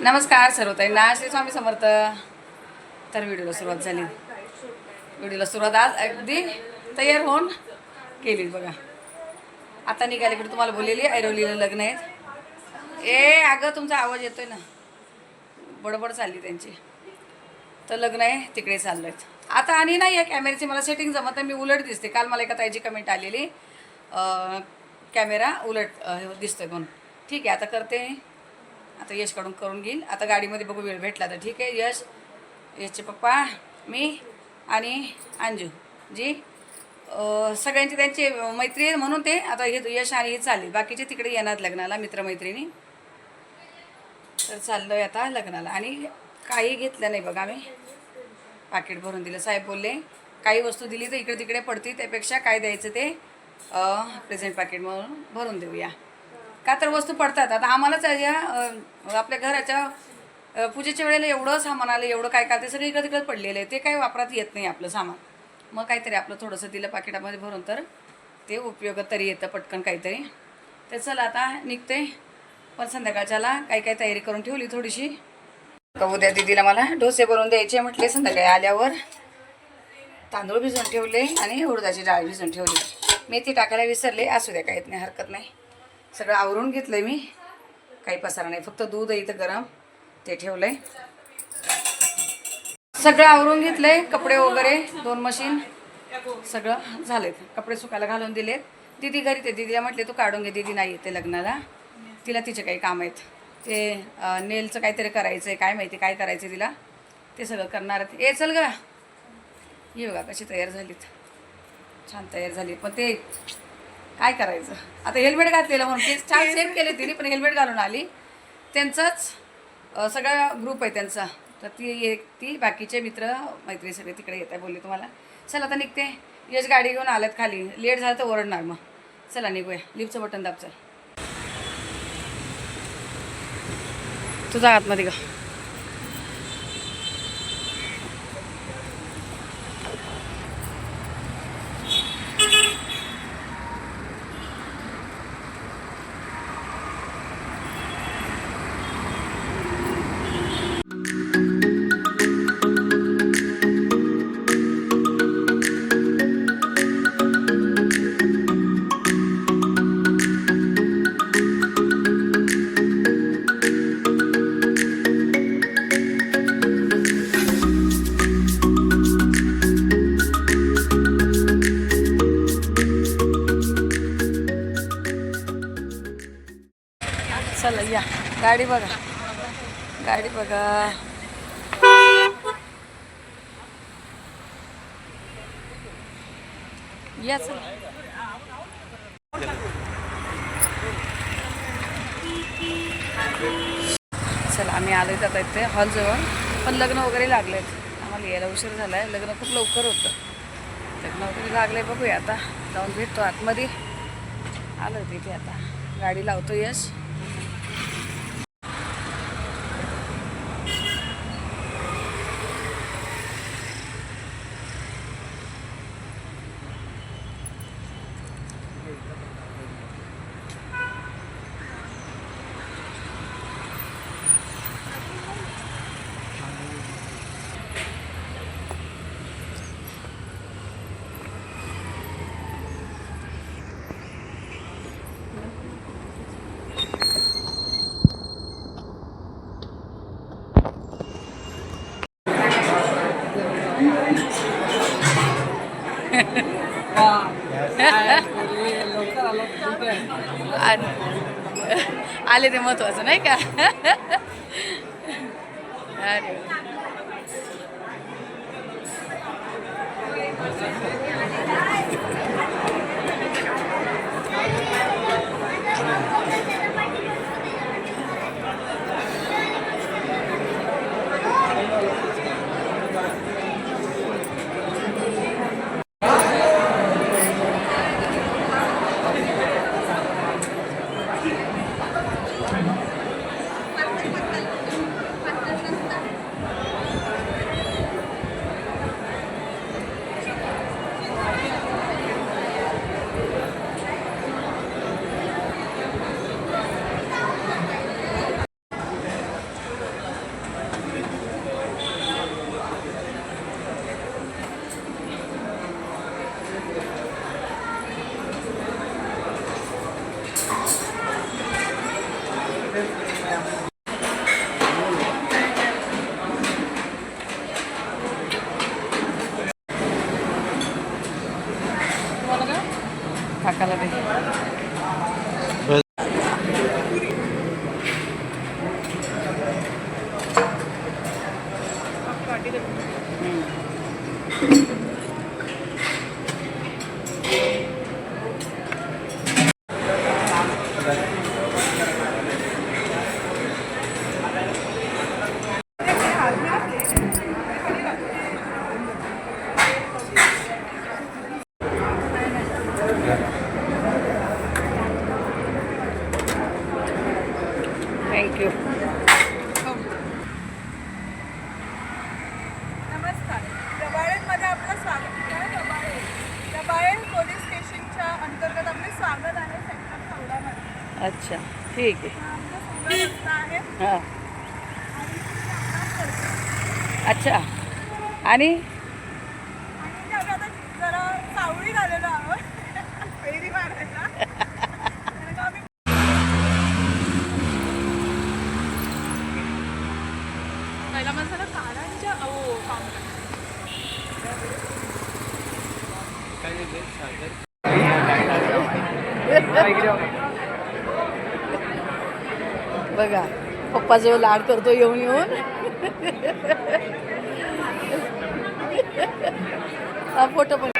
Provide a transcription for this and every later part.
नमस्कार सर्वताईंना. श्री स्वामी समर्थ. तर व्हिडिओला सुरुवात झाली. व्हिडिओला सुरुवात आज अगदी तयार होऊन केली बघा. आता निघाले इकडे तुम्हाला बोललेली ऐरवलीला लग्न आहेत. ए अगं तुमचा आवाज येतोय ना. बडबड चालली त्यांची. तर लग्न आहे तिकडे चाललो आहेत आता आणि नाही या कॅमेऱ्याची मला सेटिंग जमत नाही. मी उलट दिसते. काल मला एका ताईची कमेंट आलेली. कॅमेरा उलट दिसतोय म्हणून. ठीक आहे आता करते. आता यशकडून करून घेईल आता गाडीमध्ये बघू वेळ भेटला तर ठीक आहे. यश यशचे पप्पा मी आणि अंजू. जी सगळ्यांचे सगळ्यांची त्यांची मैत्री म्हणून ते आता हे यश आणि हे चालले. बाकीचे तिकडे येणार लग्नाला मित्रमैत्रिणी. तर चाललोय आता लग्नाला. आणि काही घेतलं नाही बघा आम्ही. पाकिट भरून दिलं. साहेब बोलले काही वस्तू दिली तर इकडे तिकडे पडती त्यापेक्षा काय द्यायचं ते प्रेझेंट पाकिट म्हणून भरून देऊया. का तर वस्तू पडतात. आता आम्हालाच या आपल्या घराच्या पूजेच्या वेळेला एवढं सामान आलं एवढं काय काय ते सगळं इकडं तिकडं पडलेलं आहे. ते काही वापरात येत नाही आपलं सामान. मग काहीतरी आपलं थोडंसं दिलं पाकिटामध्ये भरून तर ते उपयोगात तरी येतं पटकन काहीतरी. तर चला आता निघते. पण संध्याकाळच्याला काही काही तयारी करून ठेवली थोडीशी. का उद्या दिदीला मला डोसे बनवून द्यायचे म्हटले संध्याकाळी आल्यावर. तांदूळ भिजवून ठेवले आणि उडदाची डाळ भिजवून ठेवली. मेथी टाकायला विसरले असू द्या काहीत नाही हरकत नाही. सगळं आवरून घेतलं आहे मी. काही पसारा नाही. फक्त दूध आहे इथं गरम. ते ठेवलं आहे सगळं आवरून घेतलंय. कपडे वगैरे दोन मशीन. सगळं झालेत कपडे सुकायला घालून दिलेत. दीदी घरी ते दिदीला म्हटले तू काढून घे. दीदी नाही येते लग्नाला. तिला तिचे काही काम आहेत. ते नेलचं काहीतरी करायचं आहे काय माहिती काय करायचं आहे तिला. ते सगळं करणार आहेत. ये चल गा. ये बघा कशी तयार झालीत. छान तयार झाली पण ते काय करायचं? आता हेल्मेट घातलेलं म्हणून ते छान सेव्ह केले तिने पण हेल्मेट घालून आली. त्यांचाच सगळा ग्रुप आहे त्यांचा. तर ती एक ती बाकीचे मित्र मैत्री सगळे तिकडे येत आहे बोलले तुम्हाला. चल आता निघते. यश गाडी घेऊन आल्यात खाली. लेट झालं तर ओरडणार मग. चला निघूया. लिफ्टचं बटन दाब चल. तुझा आतमध्ये का चला या. गाडी बघा. गाडी बघा. या चला. चला आम्ही आलो आता इथे हॉलजवळ. पण लग्न वगैरे लागलेत. आम्हाला यायला उशीर झाला आहे लग्न खूप लवकर होतं. लग्न वगैरे लागलं आहे बघूया आता. जाऊन भेटतो आतमध्ये. आलो तिथे आता. गाडी लावतो यश आणि- आले ते महत्वाचं नाही का? अरे. थँक्यू नमस्कार. आपलं स्वागत. पोलीस स्टेशनच्या अंतर्गत स्वागत आहे सेक्टर अच्छा ठीक आहे. हां अच्छा. आणि? जरा सावळी झालेलो आहोत. पहिला मला काढायच्या अहो बघा पप्पा जो लाड करतो येऊन येऊन. हा फोटो पण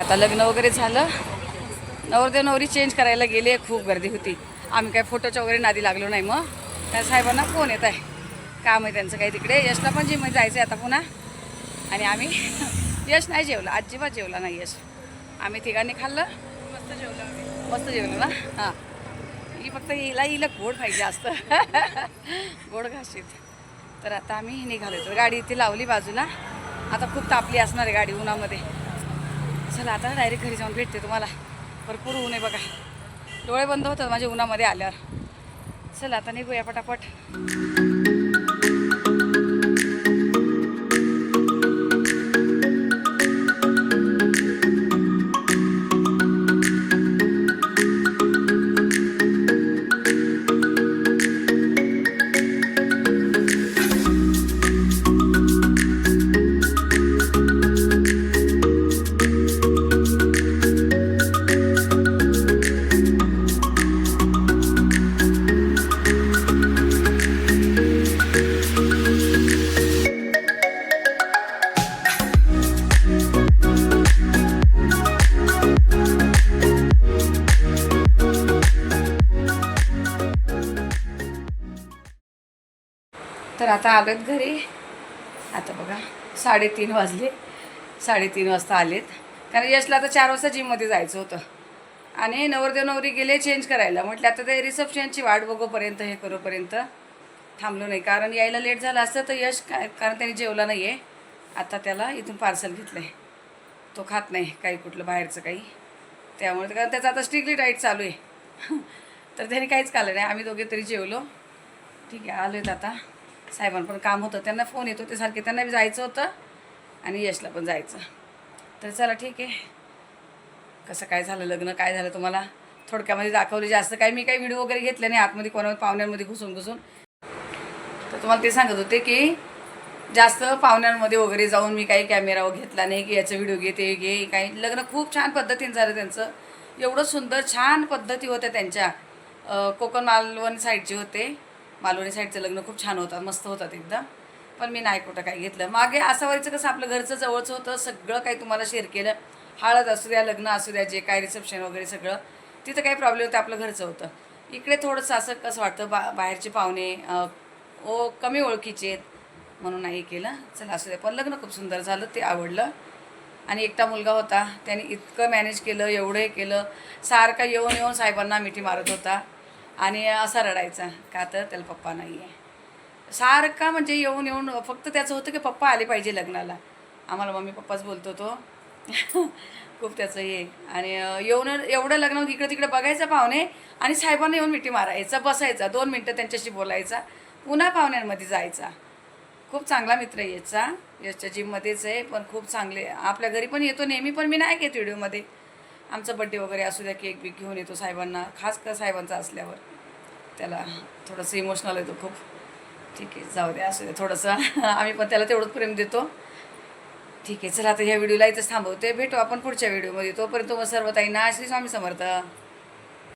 आता लग्न वगैरे झालं. नवरदेव नवरी चेंज करायला गेले खूप गर्दी होती. आम्ही काय फोटोच्या वगैरे नादी लागलो नाही मग. त्या साहेबांना फोन येत आहे. काम आहे त्यांचं काही तिकडे. यशला पण जिममध्ये जायचं आहे आता पुन्हा. आणि आम्ही यश नाही जेवला. अजिबात जेवला नाही यश. आम्ही तिघांनी खाल्लं. मस्त जेवलो मस्त जेवलो ना? हां. ही फक्त हिला हिला गोड पाहिजे असतं गोड घाशीत तर आता आम्ही निघालो. तर गाडी इथे लावली बाजूला. आता खूप तापली असणार आहे गाडी उन्हामध्ये. चला आता डायरेक्ट घरी जाऊन भेटते तुम्हाला. भरपूर ऊन आहे बघा. डोळे बंद होतात माझ्या उन्हामध्ये आल्यावर. चला आता निघूया पटापट. तर आता आलोत घरी. आता बघा साडेतीन वाजले. साडेतीन वाजता आलेत. कारण यशला आता चार वाजता जिममध्ये जायचं होतं. आणि नवरदेव नवरी गेले चेंज करायला. म्हटलं आता ते रिसेप्शनची वाट बघूपर्यंत हे करूपर्यंत थांबलो नाही. कारण यायला लेट झालं असतं तर यश काय कारण त्यांनी जेवला नाही आहे आता त्याला इथून पार्सल घेतलं आहे तो खात नाही काही कुठलं बाहेरचं काही. त्यामुळे कारण त्याचं आता स्ट्रिक्टली डाईट चालू आहे. तर त्याने काहीच खाल्लं नाही. आम्ही दोघे तरी जेवलो. ठीक आहे आलो आहेत आता. साहेबांना पण काम होतं. त्यांना फोन येतो ते सारखे त्यांना जायचं होतं आणि यशला पण जायचं. तर चला ठीक आहे. कसं काय झालं लग्न काय झालं तुम्हाला? थोडक्यामध्ये दाखवले जास्त काही मी काही व्हिडिओ वगैरे घेतले नाही. आतमध्ये कोणामध्ये पाहुण्यांमध्ये घुसून घुसून. तर तुम्हाला ते सांगत होते की जास्त पाहुण्यांमध्ये वगैरे जाऊन मी काही कॅमेरा घेतला नाही की याचं व्हिडिओ घे ते घे काही. लग्न खूप छान पद्धतीने झालं त्यांचं. एवढं सुंदर छान पद्धती होत्या त्यांच्या. कोकण मालवण साईडचे होते. मालवणी साईडचं लग्न खूप छान होतं मस्त होतात एकदम पण मी नाही कुठं काही घेतलं. मागे असं व्हायचं कसं आपलं घरचं जवळचं होतं सगळं काही तुम्हाला शेअर केलं. हळद असू द्या लग्न असू द्या जे काय रिसेप्शन वगैरे सगळं तिथं काही प्रॉब्लेम होतं आपलं घरचं होतं. इकडे थोडंसं असं कसं वाटतं बा बाहेरचे पाहुणे ओ कमी ओळखीचे आहेत म्हणून नाही केलं. चला असू द्या. पण लग्न खूप सुंदर झालं ते आवडलं. आणि एकटा मुलगा होता त्याने इतकं मॅनेज केलं एवढं हे केलं. सारखा येऊन येऊन साहेबांना मिठी मारत होता. आणि असा रडायचा का तर त्याला पप्पा नाही आहे सारखा म्हणजे येऊन येऊन फक्त त्याचं होतं की पप्पा आले पाहिजे लग्नाला. आम्हाला मम्मी पप्पाच बोलतो तो. खूप त्याचं हे. आणि येऊन एवढं लग्न इकडं तिकडे बघायचं पाहुणे आणि साहेबांना येऊन मिठी मारायचा बसायचा दोन मिनटं त्यांच्याशी बोलायचा पुन्हा पाहुण्यांमध्ये जायचा. खूप चांगला मित्र याचा. याच्या जिममध्येच आहे पण खूप चांगले. आपल्या घरी पण येतो नेहमी पण मी नाही घेत व्हिडिओमध्ये आमचा बड्डे वगैरे असू द्या केक बिक घेऊन येतो साहेबांना खास कर साहेबांचा असल्यावर. त्याला थोडंसं इमोशनल येतो खूप. ठीक आहे जाऊ द्या असू द्या थोडंसं. आम्ही पण त्याला तेवढंच प्रेम देतो. ठीक आहे चला आता ह्या व्हिडिओला इथंच थांबवते. भेटू आपण पुढच्या व्हिडिओमध्ये तोपर्यंत मग सर्व ताईंना श्री स्वामी समर्थ.